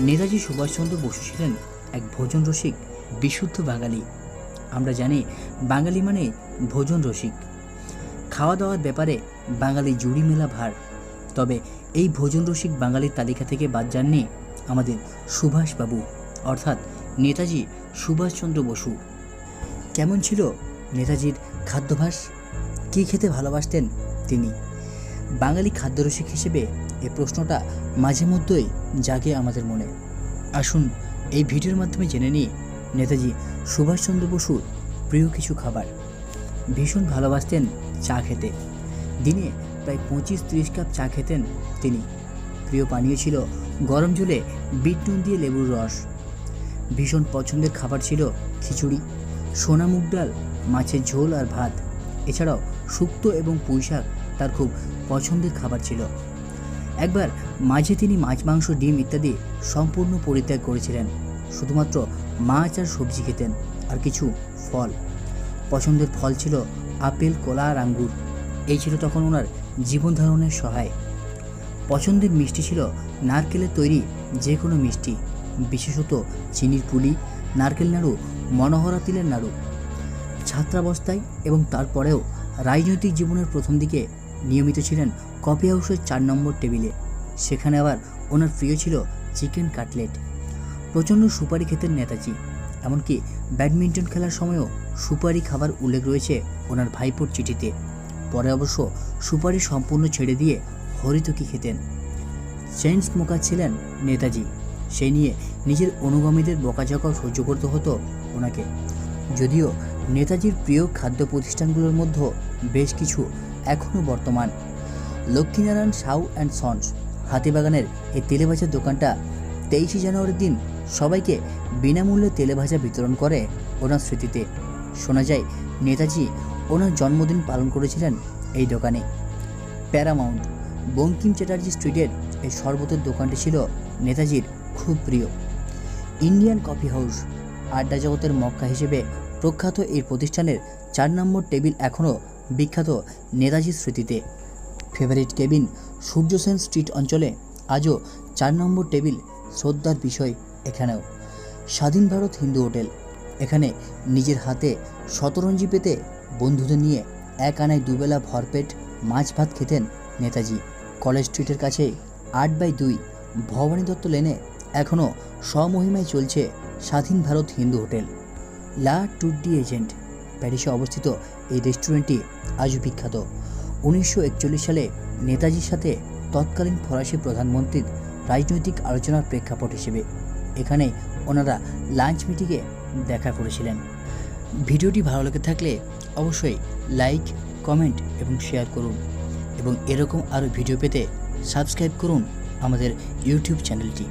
নেতাজি সুভাষচন্দ্র বসু ছিলেন এক ভোজন রসিক, বিশুদ্ধ বাঙালি। আমরা জানি বাঙালি মানে ভোজন রসিক। খাওয়া দাওয়ার ব্যাপারে বাঙালি জুড়ি মেলা ভার। তবে এই ভোজন রসিক বাঙালির তালিকা থেকে বাদ যাননি আমাদের সুভাষবাবু, অর্থাৎ নেতাজি সুভাষচন্দ্র বসু। কেমন ছিল নেতাজির খাদ্যাভাস কী খেতে ভালোবাসতেন তিনি? বাঙালি খাদ্যরসিক হিসেবে এই প্রশ্নটা মাঝে মধ্যেই জাগে আমাদের মনে। আসুন, এই ভিডিওর মাধ্যমে জেনে নিই নেতাজি সুভাষচন্দ্র বসুর প্রিয় কিছু খাবার। ভীষণ ভালোবাসতেন চা খেতে। দিনে প্রায় পঁচিশ ত্রিশ কাপ চা খেতেন তিনি। প্রিয় পানীয় ছিল গরম জলে বিট নুন দিয়ে লেবুর রস। ভীষণ পছন্দের খাবার ছিল খিচুড়ি, সোনা মুগ ডাল, মাছের ঝোল আর ভাত। এছাড়াও শুক্তো এবং পুঁই শাক তার খুব পছন্দের খাবার ছিল। একবার মাঝে তিনি মাছ, মাংস, ডিম ইত্যাদি সম্পূর্ণ পরিত্যাগ করেছিলেন। শুধুমাত্র মাছ আর সবজি খেতেন, আর কিছু ফল। পছন্দের ফল ছিল আপেল, কলা আর আঙ্গুর। এই ছিল তখন ওনার জীবন ধারণের সহায়। পছন্দের মিষ্টি ছিল নারকেলের তৈরি যে কোনো মিষ্টি, বিশেষত চিনির পুলি, নারকেল নাড়ু, মনোহরা তিলের নাড়ু। ছাত্রাবস্থায় এবং তারপরেও রাজনৈতিক জীবনের প্রথম দিকে নিয়মিত ছিলেন কফি হাউসের চার নম্বর টেবিলে। সেখানে আবার ওনার প্রিয় ছিল চিকেন কাটলেট। প্রচণ্ড সুপারি খেতেন নেতাজি। এমনকি ব্যাডমিন্টন খেলার সময়ও সুপারি খাবার উল্লেখ রয়েছে ওনার ভাইপোর চিঠিতে। পরে অবশ্য সুপারি সম্পূর্ণ ছেড়ে দিয়ে হরিতকি খেতেন। চেইন স্মোকার ছিলেন নেতাজি। সেই নিয়ে নিজের অনুগামীদের বকাঝকাও সহ্য করতে হতো ওনাকে। যদিও নেতাজির প্রিয় খাদ্য প্রতিষ্ঠানগুলোর মধ্যে বেশ কিছু এখনও বর্তমান। লক্ষ্মীনারায়ণ সাউ অ্যান্ড সন্স, হাতিবাগানের এই তেলেভাজার দোকানটা তেইশে জানুয়ারির দিন সবাইকে বিনামূল্যে তেলেভাজা বিতরণ করে ওনার স্মৃতিতে। শোনা যায়, নেতাজি ওনার জন্মদিন পালন করেছিলেন এই দোকানে। প্যারামাউন্ট, বঙ্কিম চ্যাটার্জি স্ট্রিটের এই শরবতের দোকানটি ছিল নেতাজির খুব প্রিয়। ইন্ডিয়ান কফি হাউস, আড্ডা জগতের মক্কা হিসেবে প্রখ্যাত এই প্রতিষ্ঠানের চার নম্বর টেবিল এখনও বিখ্যাত নেতাজির স্মৃতিতে। ফেভারিট কেবিন সূর্যসেন স্ট্রিট অঞ্চলে আজও চার নম্বর টেবিল শ্রদ্ধার বিষয় এখানেও। স্বাধীন ভারত হিন্দু হোটেল। এখানে নিজের হাতে শতরঞ্জি পেতে বন্ধুদের নিয়ে এক আনায় দুবেলা ভরপেট মাছ ভাত খেতেন নেতাজি। কলেজ স্ট্রিটের কাছে আট বাই দুই ভবানী দত্ত লেনে এখনও স্বমহিমায় চলছে স্বাধীন ভারত হিন্দু হোটেল। লা টুডি এজেন্ট। প্যারিসে অবস্থিত এই রেস্টুরেন্টটি আজও বিখ্যাত। উনিশশো একচল্লিশ সালে নেতাজির সাথে তৎকালীন ফরাসি প্রধানমন্ত্রীর রাজনৈতিক আলোচনার প্রেক্ষাপট হিসেবে এখানে ওনারা লাঞ্চ মিটিংয়ে দেখা করেছিলেন। ভিডিওটি ভালো লেগে থাকলে অবশ্যই লাইক, কমেন্ট এবং শেয়ার করুন এবং এরকম আরও ভিডিও পেতে সাবস্ক্রাইব করুন আমাদের ইউটিউব চ্যানেলটি।